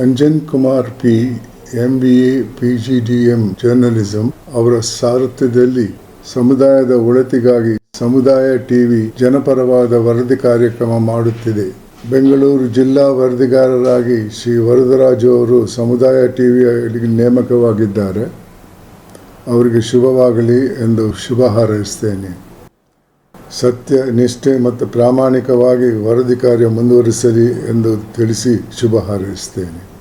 Anjan Kumar P M B A P G D M journalism ಅವರ ಸಾರಥ್ಯದಲ್ಲಿ ಸಮುದಾಯದ ಒಳತಿಗಾಗಿ ಸಮುದಾಯ ಟಿವಿ ಜನಪರವಾದ ವರದಿ ಕಾರ್ಯಕ್ರಮ ಮಾಡುತ್ತಿದೆ. ಬೆಂಗಳೂರು ಜಿಲ್ಲಾ ವರದಿಗಾರರಾಗಿ ಶ್ರೀ ವರದರಾಜು ಅವರು ಸಮುದಾಯ ಟಿವಿಯಲ್ಲಿ ನೇಮಕವಾಗಿದ್ದಾರೆ. ಅವರಿಗೆ ಶುಭವಾಗಲಿ ಎಂದು ಶುಭ ಹಾರೈಸ್ತೇನೆ ಸತ್ಯ ನಿಷ್ಠೆ ಮತ್ತು ಪ್ರಾಮಾಣಿಕವಾಗಿ ವರದಿ ಕಾರ್ಯ ಮುಂದುವರಿಸಲಿ ಎಂದು ತಿಳಿಸಿ ಶುಭ ಹಾರೈಸ್ತೇನೆ